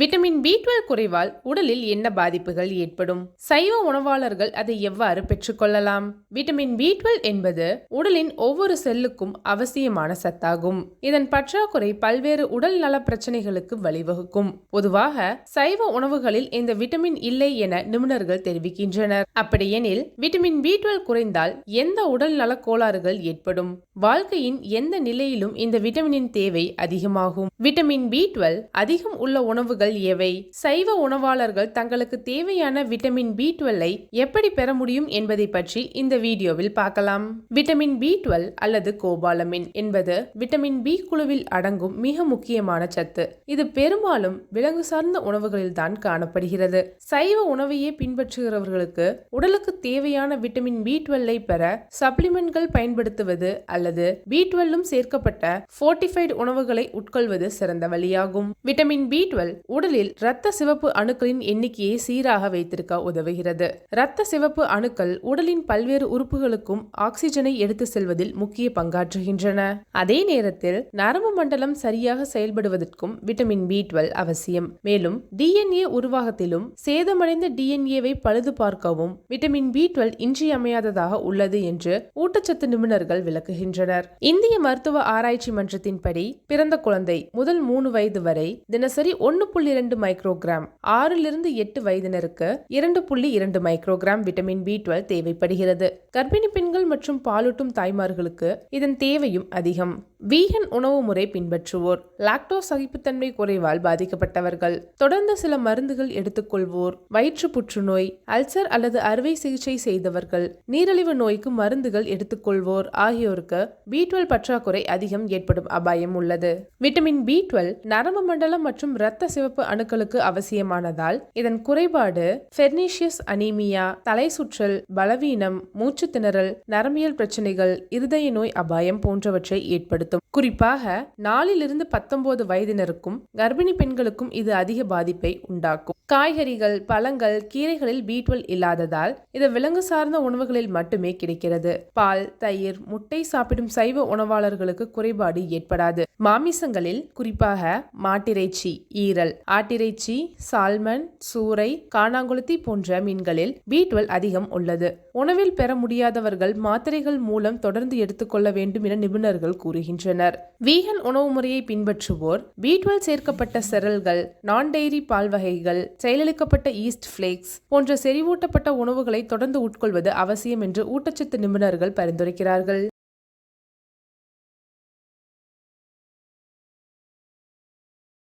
Vitamin B twelve குறைவால் உடலில் என்ன பாதிப்புகள் ஏற்படும்? சைவ உணவாளர்கள் அதை எவ்வாறு பெற்றுக்கொள்ளலாம் விட்டமின் பி டுவெல் என்பது உடலின் ஒவ்வொரு செல்லுக்கும் அவசியமான சத்தாகும். இதன் பற்றாக்குறை பல்வேறு உடல் நல பிரச்சனைகளுக்கு வழிவகுக்கும். பொதுவாக சைவ உணவுகளில் இந்த விட்டமின் இல்லை என நிபுணர்கள் தெரிவிக்கின்றனர். அப்படியெனில் விட்டமின் பி டுவெல் குறைந்தால் எந்த உடல் நல கோளாறுகள் ஏற்படும்? வாழ்க்கையின் எந்த நிலையிலும் இந்த விட்டமினின் தேவை அதிகமாகும். விட்டமின் பி டுவெல் அதிகம் உள்ள உணவுகள் எவை சைவ உணவாளர்கள் தங்களுக்கு தேவையான விட்டமின் பி டுவெல்லை எப்படி பெற முடியும் என்பதை பற்றி இந்த வீடியோவில் பார்க்கலாம். விட்டமின் பி டுவெல் அல்லது கோபாலமின் என்பது விட்டமின் பி குழுவில் அடங்கும் மிக முக்கியமான சத்து. இது பெரும்பாலும் விலங்கு சார்ந்த உணவுகளில் தான் காணப்படுகிறது. சைவ உணவையே பின்பற்றுகிறவர்களுக்கு உடலுக்கு தேவையான விட்டமின் பி டுவெல்லை பெற சப்ளிமெண்ட்கள் பயன்படுத்துவது அல்லது பி டுவெல்லும் சேர்க்கப்பட்ட ஃபோர்டிஃபைடு உணவுகளை உட்கொள்வது சிறந்த வழியாகும். விட்டமின் பி டுவெல் உடலில் இரத்த சிவப்பு அணுக்களின் எண்ணிக்கையை சீராக வைத்திருக்க உதவுகிறது. இரத்த சிவப்பு அணுக்கள் உடலின் பல்வேறு உறுப்புகளுக்கும் ஆக்சிஜனை எடுத்து செல்வதில் முக்கிய பங்காற்றுகின்றன. அதே நேரத்தில் நரம்பு மண்டலம் சரியாக செயல்படுவதற்கும் விட்டமின் பி டுவெல் அவசியம். மேலும் டிஎன்ஏ உருவாகத்திலும் சேதமடைந்த டிஎன்ஏவை பழுது பார்க்கவும் விட்டமின் பி டுவெல் இன்றியமையாததாக உள்ளது என்று ஊட்டச்சத்து நிபுணர்கள் விளக்குகின்றனர். இந்திய மருத்துவ ஆராய்ச்சி மன்றத்தின்படி பிறந்த குழந்தை முதல் மூணு வயது வரை தினசரி ஒன்னு புள்ளி இரண்டு மைக்ரோகிராம். ஆறிலிருந்து எட்டு வயதினருக்கு இரண்டு புள்ளி இரண்டு மைக்ரோகிராம் விட்டமின் பி டுவெல் தேவைப்படுகிறது. கர்ப்பிணி பெண்கள் மற்றும் பாலூட்டும் தாய்மார்களுக்கு இதன் தேவையும் அதிகம். வீகன் உணவு முறை பின்பற்றுவோர். லாக்டோஸ் சகிப்புத்தன்மை குறைவால் பாதிக்கப்பட்டவர்கள். தொடர்ந்து சில மருந்துகள் எடுத்துக்கொள்வோர். வயிற்று புற்றுநோய் அல்சர் அல்லது அறுவை சிகிச்சை செய்தவர்கள். நீரிழிவு நோய்க்கு மருந்துகள் எடுத்துக்கொள்வோர். ஆகியோருக்கு பி டுவெல் பற்றாக்குறை அதிகம் ஏற்படும் அபாயம் உள்ளது. விட்டமின் பி டுவெல் நரம்பு மண்டலம் மற்றும் இரத்த சிவப்பு அணுக்களுக்கு அவசியமானதால் இதன் குறைபாடு ஃபெர்னீஷியஸ் அனீமியா தலை சுற்றல் பலவீனம் மூச்சு திணறல் நரம்பியல் பிரச்சனைகள் இருதய நோய் அபாயம் போன்றவற்றை ஏற்படுத்தும். குறிப்பாக நாலிலிருந்து பத்தொன்பது வயதினருக்கும் கர்ப்பிணி பெண்களுக்கும் இது அதிக பாதிப்பை உண்டாக்கும். காய்கறிகள் பழங்கள் கீரைகளில் பி டுவெல் இல்லாததால் இது விலங்கு சார்ந்த உணவுகளில் மட்டுமே கிடைக்கிறது. பால் தயிர் முட்டை சாப்பிடும் சைவ உணவாளர்களுக்கு குறைபாடு ஏற்படாது. மாமிசங்களில் குறிப்பாக மாட்டிறைச்சி ஈரல் ஆட்டிறைச்சி சால்மன் சூறை காணாங்குளத்தி போன்ற மீன்களில் பி டுவெல் அதிகம் உள்ளது. உணவில் பெற முடியாதவர்கள் மாத்திரைகள் மூலம் தொடர்ந்து எடுத்துக்கொள்ள வேண்டும் என நிபுணர்கள் கூறுகின்றனர். வீகன் உணவு முறையை பின்பற்றுவோர் பி டுவெல் சேர்க்கப்பட்ட செரல்கள் நான் டெய்ரி பால் வகைகள் செயலிழக்கப்பட்ட ஈஸ்ட் ஃபிளேக்ஸ் போன்ற செறிவூட்டப்பட்ட உணவுகளை தொடர்ந்து உட்கொள்வது அவசியம் என்று ஊட்டச்சத்து நிபுணர்கள் பரிந்துரைக்கிறார்கள்.